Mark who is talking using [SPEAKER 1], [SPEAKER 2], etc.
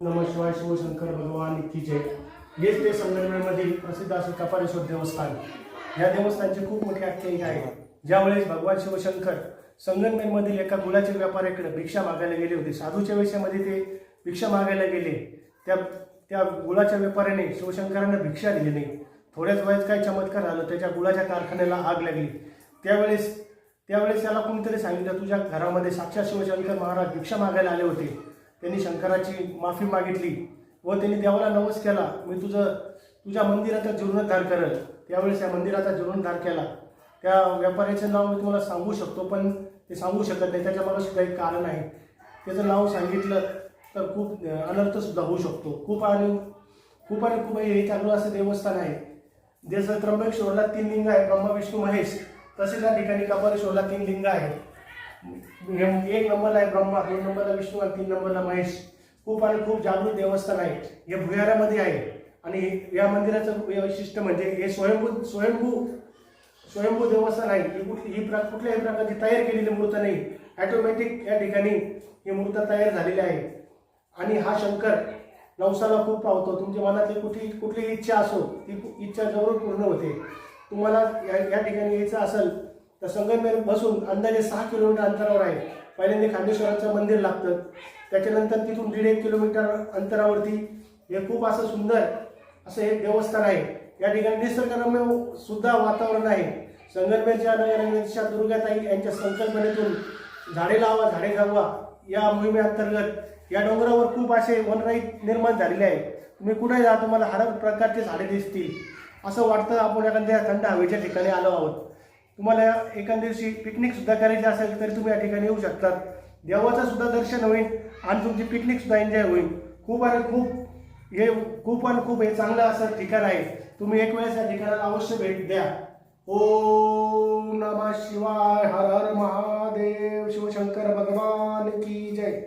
[SPEAKER 1] नम शिवाय शिवशंकर भगवान की जय. हेच ते संगमनेरमधील प्रसिद्ध असे कपालेश्वर देवस्थान. या देवस्थानची खूप मोठी आख्यायिका आहे ज्यावेळेस भगवान शिवशंकर संगमनेरमधील एका गुलाच्या व्यापाऱ्याकडे भिक्षा मागायला गेले होते. साधूच्या वेशामध्ये ते भिक्षा मागायला गेले. त्या त्या गुळाच्या व्यापाऱ्याने शिवशंकरांना भिक्षा दिली नाही थोड्याच वयात काय चमत्कार झालं त्याच्या गुळाच्या कारखान्याला आग लागली. त्यावेळेस त्यावेळेस त्याला कोणीतरी सांगितलं तुझ्या घरामध्ये साक्षात शिवशंकर महाराज भिक्षा मागायला आले होते. त्यांनी शंकराची माफी मागितली व त्यांनी देवाला नवस केला. मी तुझं तुझ्या मंदिराचा जीर्णोद्धार करेल. त्यावेळेस त्या मंदिराचा जीर्णोद्धार केला. त्या व्यापाऱ्याचं नाव मी तुम्हाला सांगू शकतो पण ते सांगू शकत नाही. त्याच्या मला सुद्धा एक कारण आहे. त्याचं नाव सांगितलं तर खूप अनर्थ सुद्धा होऊ शकतो. खूप आणि खूप आणि खूप हे चांगलं असं देवस्थान आहे. जसं त्र्यंबकेश्वरला तीन लिंग आहे ब्रह्मा विष्णू महेश. तसेच या ठिकाणी कपालेश्वरला तीन लिंग आहेत. एक नंबरला आहे ब्रह्मा दोन नंबरला विष्णू आणि तीन नंबरला महेश. खूप आणि खूप जागृत देवस्थान आहे. हे भुयारामध्ये आहे. आणि या मंदिराचं वैशिष्ट्य म्हणजे हे स्वयंभू स्वयंभू स्वयंभू देवस्थान आहे. ही कुठली ही प्र कुठल्याही प्रकारची तयार केलेली मूर्त नाही. ॲटोमॅटिक या ठिकाणी ही मूर्त तयार झालेली आहे. आणि हा शंकर नवसाला खूप पावतो. तुमच्या मनातली कुठली कुठली इच्छा असो ती इच्छा जवळ पूर्ण होते. तुम्हाला या या ठिकाणी यायचं असेल तर संगमनेर बसून अंदाजे सहा किलोमीटर अंतरावर आहे. पहिल्यांदा खांडेश्वराचं मंदिर लागतं. त्याच्यानंतर तिथून दीड एक किलोमीटर अंतरावरती. हे खूप असं सुंदर असं हे देवस्थान आहे. या ठिकाणी निसर्गरम्य सुद्धा वातावरण आहे. संगमनेरच्या नगरच्या दुर्गाताई यांच्या संकल्पनेतून झाडे लावा झाडे जगवा या मोहिमेअंतर्गत या डोंगरावर खूप असे वनराई निर्माण झालेले आहे तुम्ही कुठे जा तुम्हाला हर प्रकारचे झाडे दिसतील. असं वाटतं आपण एखाद्या थंड हवेच्या ठिकाणी आलो आहोत. तुम्हाला एका दिवशी पिकनिकसुद्धा करायची असेल तरी तुम्ही या ठिकाणी येऊ शकतात देवाचं सुद्धा दर्शन होईल आणि तुमची पिकनिकसुद्धा एन्जॉय होईल. खूप आणि खूप हे खूप आणि खूप हे चांगलं असं ठिकाण आहे. तुम्ही एक वेळेस या ठिकाणाला अवश्य भेट द्या. ओ नमः शिवाय हर हर महादेव शिवशंकर भगवान की जय.